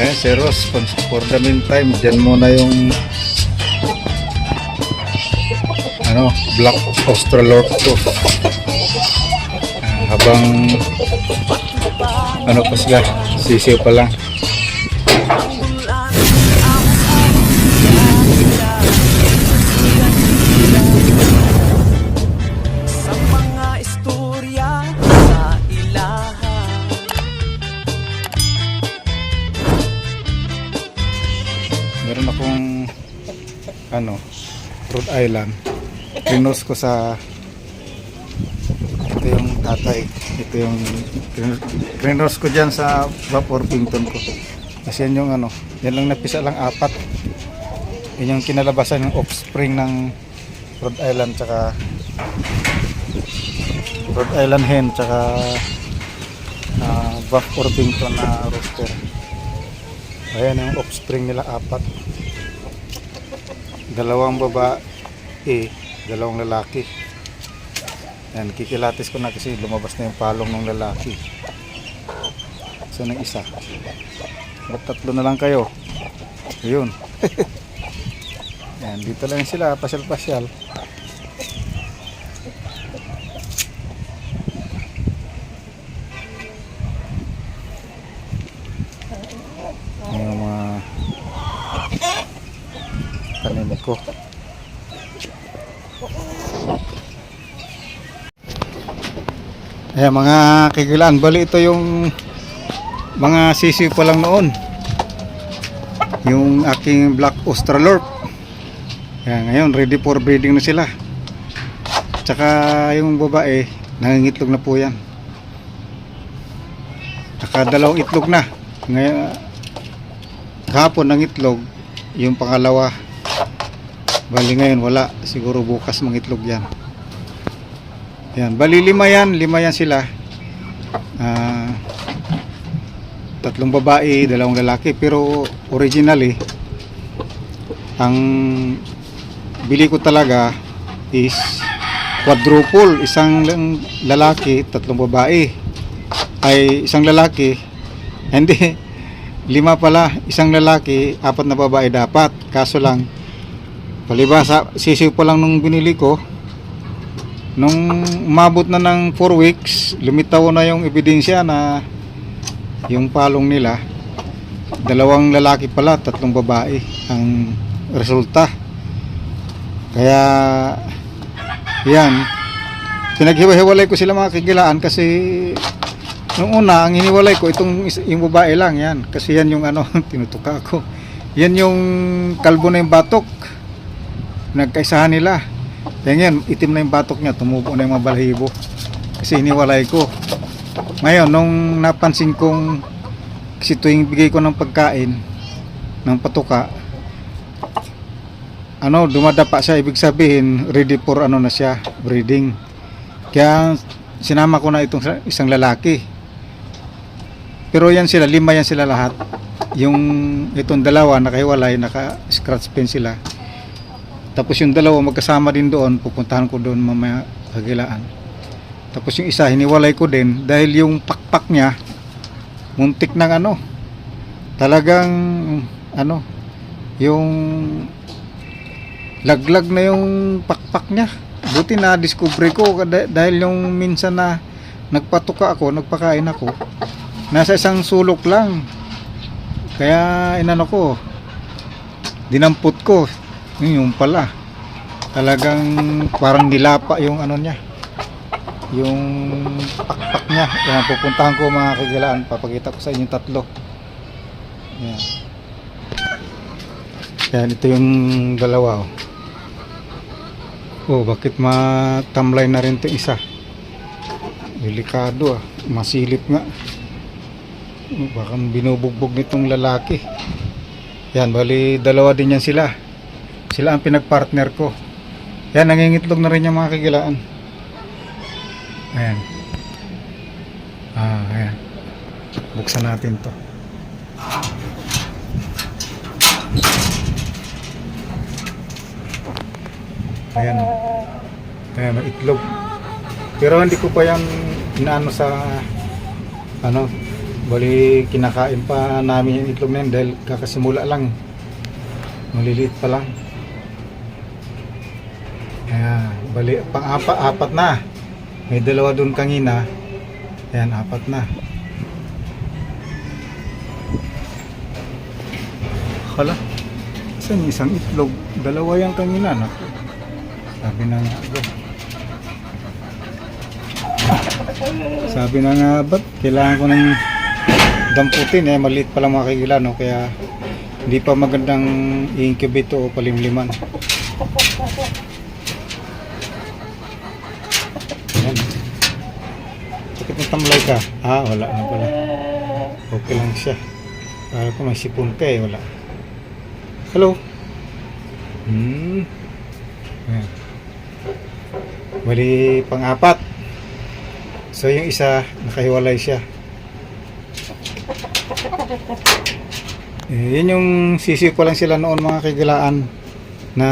Eh, si Ross, for the meantime, dyan muna yung ano, Black Australorp ko. Ah, habang ano pa sila, sisiw pa lang. Island. Pinos ko sa ito yung tatay. Ito yung pinos ko dyan sa Vapor Pington ko. Kasi yan yung ano, yan lang napisa lang apat. Yan yung kinalabasan ng offspring ng Rhode Island tsaka Rhode Island hen tsaka uh, Vapor Pington na rooster. Ayan yung offspring nila apat. Dalawang babae, dalawang lalaki. Yan, kikilatis ko na kasi lumabas na yung palong ng lalaki. So, ng isa. Ba't tatlo na lang kayo? Ayun. Yan, dito lang sila, pasyal-pasyal. Yung mga kanina ko. Ayan mga kikilaan, bali ito yung mga sisiw pa lang noon. Yung aking black australorp. Ayan, ngayon ready for breeding na sila. Tsaka yung babae, nangingitlog na po yan. Nakadalawang itlog na. Ngayon, kahapon ng itlog, yung pangalawa. Bali ngayon wala, siguro bukas mangitlog yan. Yan, bali lima yan, lima yan sila. Ah, tatlong babae, dalawang lalaki, pero originally ang bili ko talaga is quadruple, isang lalaki, tatlong babae. Ay isang lalaki, hindi lima pala, isang lalaki, apat na babae dapat. Kaso lang palibasa sisiw pa lang nung binili ko nung umabot na ng 4 weeks lumitaw na yung ebidensya na yung palong nila. Dalawang lalaki pala tatlong babae ang resulta. Kaya yan. Pinaghiwa-hiwalay ko sila mga kigilaan kasi nung una ang hiniwalay ko itong yung babae lang yan. Kasi yan yung ano tinutuka ko. Yan yung kalbo na yung batok. Nagkaisahan nila ngayon itim na yung batok niya tumubo na yung mga kasi hiniwalay ko. Ngayon nung napansin kong kasi tuwing bigay ko ng pagkain ng patuka ano dumadapa siya ibig sabihin ready for ano na siya breeding. Kaya sinama ko na itong sa- isang lalaki. Pero yan sila lima yan sila lahat. Yung itong dalawa nakahiwalay naka scratch pen sila tapos yung dalawa magkasama din doon pupuntahan ko doon mamaya kagilaan. Tapos yung isa hiniwalay ko din dahil yung pakpak niya muntik ng ano talagang ano yung laglag na yung pakpak niya. Buti na discover ko dah- dahil yung minsan na nagpatuka ako nagpakain ako nasa isang sulok lang. Kaya inano ko dinampot ko yung pala. Talagang parang nilapa yung ano niya. Yung pakpak niya. Yan pupuntahan ko mga kagilaan. Papakita ko sa inyo tatlo. Yan. Yan ito yung dalawa oh, oh bakit matamlay na rin itong isa? Delikado ah. Masilip nga. Oh, baka binubugbog nitong lalaki. Yan bali dalawa din yan sila sila ang pinagpartner ko. Yan nangingitlog na rin yung mga kagilaan ayan. Ah ayan. Buksan natin to. Ayan. Ayan may itlog pero hindi ko pa yan inaano sa ano Bali, kinakain pa namin yung itlog na yun dahil kakasimula lang. Maliliit pa lang. Ayan, bali, pang-apat apat na. May dalawa doon kanina. Ayan, apat na. Hala, saan isang itlog? Dalawa yan kanina, no? Sabi na nga, "Aba." Sabi na nga, ba't kailangan ko ng damputin eh, maliit pa lang mga kagila, no? Kaya hindi pa magandang i-incubate o palimliman. Ayan. Sakit ng tamlay ka? Ah, wala na pala. Okay lang siya. Para ko may sipon ka eh, wala. Hello? Hmm. Ayan. Bali, pang-apat. So, yung isa, nakahiwalay siya. Eh, yun yung sisiw ko lang sila noon mga kagilaan na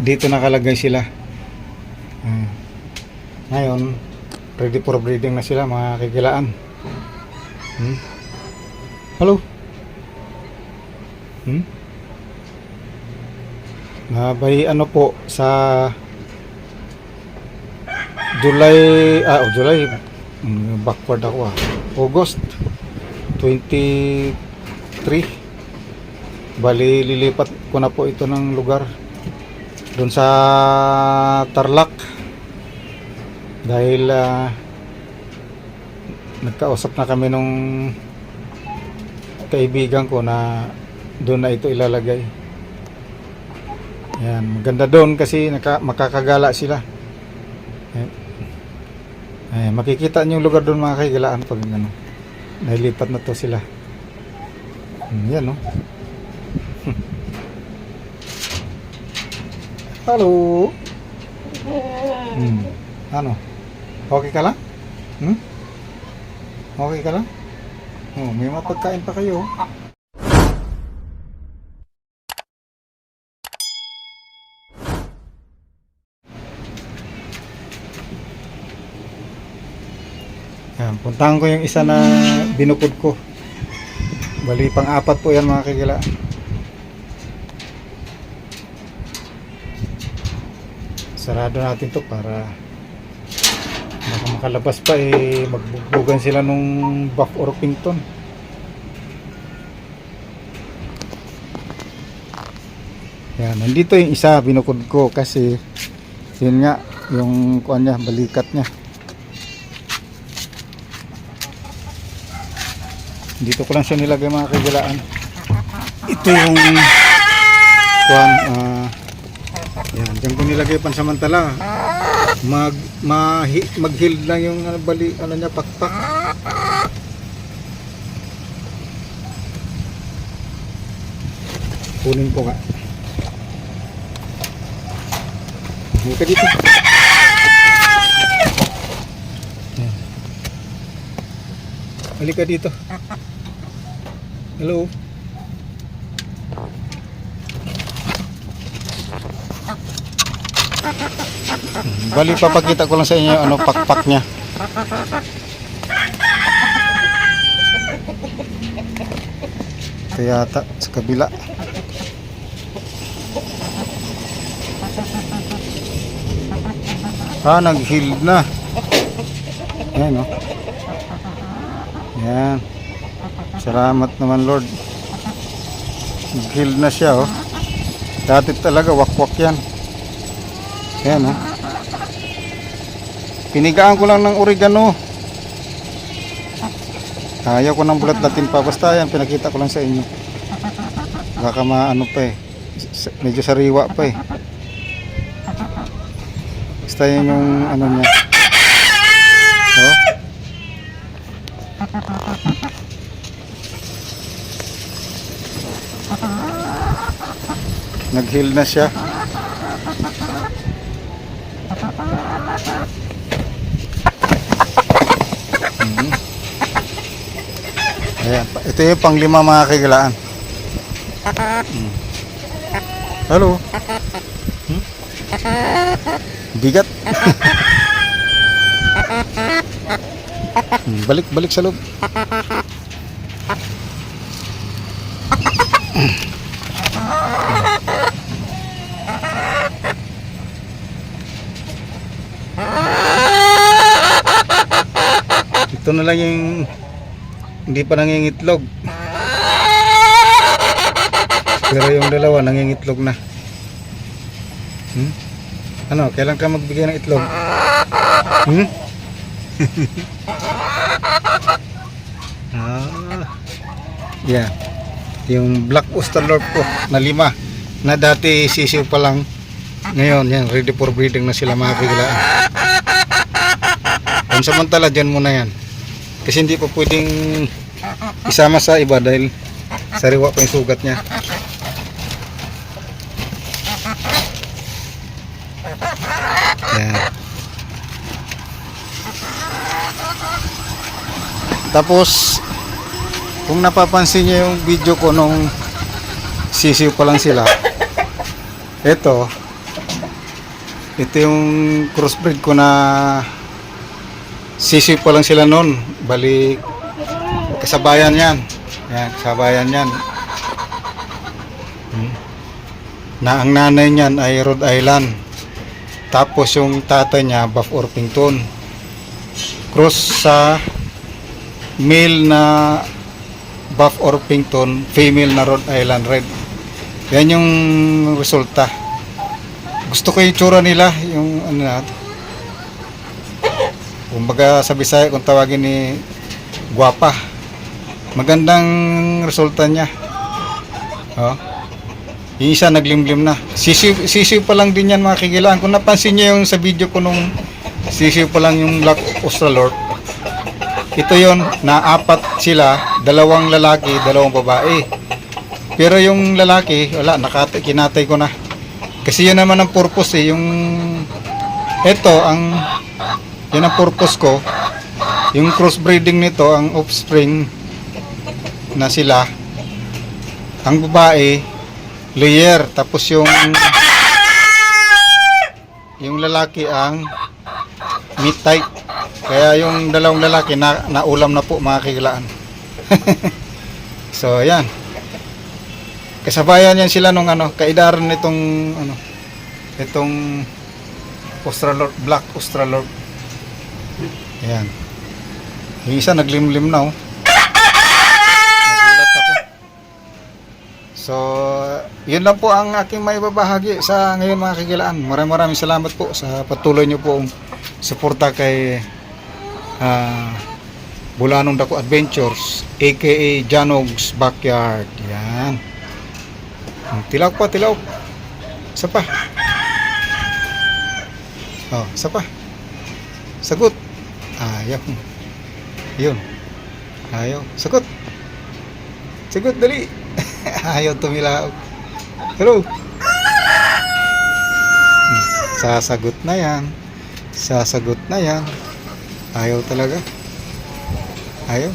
dito nakalagay sila. Ah. ngayon, ready for breeding na sila mga kagilaan. Hmm? Hello? Hmm? Nabay ano po sa July ah oh, July mm, backward ako ah August 23 bali lilipat ko na po ito ng lugar doon sa Tarlac dahil ah, nagkausap na kami nung kaibigan ko na doon na ito ilalagay yan maganda doon kasi naka, makakagala sila Ayan. Ayan, makikita niyo yung lugar doon mga kaigalaan pag ano, nailipat na to sila. Hmm, yan no. Hello. Hmm. Ano? Okay ka lang? Hmm? Okay ka lang? Oh, may mga pa kayo. Yan, puntahan ko yung isa na binukod ko. Bali, pang-apat po yan mga kagila. Sarado natin to para makalabas pa eh magbugbugan sila nung buff or pington. Yan, nandito yung isa binukod ko kasi yun nga yung kuan niya, balikat niya. Dito ko lang siya nilagay mga kagilaan. Ito yung kuan ah yan, diyan ko nilagay pansamantala. Mag ma mag-heal lang yung ano, bali ano niya pakpak. Kunin ko nga. Halika dito. Halika dito. Hello. Bali papakita ko lang sa inyo ano pakpak niya. Ito yata sa kabila. Ah, nag-heal na. Yan, oh. Yan. Salamat naman, Lord. Nag-heal na siya, oh. Dati talaga, wakwak yan. Yan, oh. Pinigaan ko lang ng oregano. Ayaw ko ng bulat natin pa. Basta yan, pinakita ko lang sa inyo. Baka maano pa eh. Medyo sariwa pa eh. Basta yan yung ano niya. Oh. Nag-heal na siya. Ayan, ito yung panglima mga kagilaan. Hmm. Hello. Hmm? Bigat. hmm, balik, balik sa loob. Ito na lang yung hindi pa nangingitlog. Pero yung dalawa nangingitlog na. Hmm? Ano, kailan ka magbigay ng itlog? Hmm? ah. Yeah. Yung black Australorp ko na lima na dati sisiw pa lang. Ngayon, yan, ready for breeding na sila mga biglaan. Pansamantala dyan muna yan. Kasi hindi pa pwedeng isama sa iba dahil sariwa pa yung sugat niya. Yan. Tapos, kung napapansin niyo yung video ko nung sisiw pa lang sila, ito, ito yung crossbreed ko na sisiw pa lang sila noon. Bali, kasabayan yan. Yan, kasabayan yan. Hmm. Na ang nanay niyan ay Rhode Island. Tapos yung tatay niya, Buff Orpington. Cross sa male na Buff Orpington, female na Rhode Island Red. Yan yung resulta. Gusto ko yung tsura nila, yung ano na, kumbaga sa Bisaya kung tawagin ni Guapa. Magandang resulta niya. Oh. Yung isa naglimlim na. Sisiw, sisiw pa lang din yan mga kikilaan. Kung napansin niyo yung sa video ko nung sisiw pa lang yung Black Australorp. Ito yon na apat sila, dalawang lalaki, dalawang babae. Pero yung lalaki, wala, nakatay, kinatay ko na. Kasi yun naman ang purpose eh, yung ito ang yun ang purpose ko. Yung crossbreeding nito, ang offspring na sila, ang babae, layer, tapos yung yung lalaki ang meat type. Kaya yung dalawang lalaki na naulam na po mga kikilaan. so, ayan. Kasabayan yan sila nung ano, kaidaran nitong ano, itong Australorp, Black Australorp. Ayan. Yung isa naglimlim na oh. So, yun lang po ang aking may babahagi sa ngayon mga kagilaan. Maraming maraming salamat po sa patuloy nyo po suporta kay ah, Bulanong Dako Adventures aka Janog's Backyard. Yan. Tilaw pa, tilaw. Isa pa. Oh, isa pa. Sagot. Ayaw. Yun. Ayaw. Sagot. Sagot, dali. Ayaw tumilaw. Hello. Hmm, Sasagot na yan. Sasagot na yan. Ayaw talaga. Ayaw.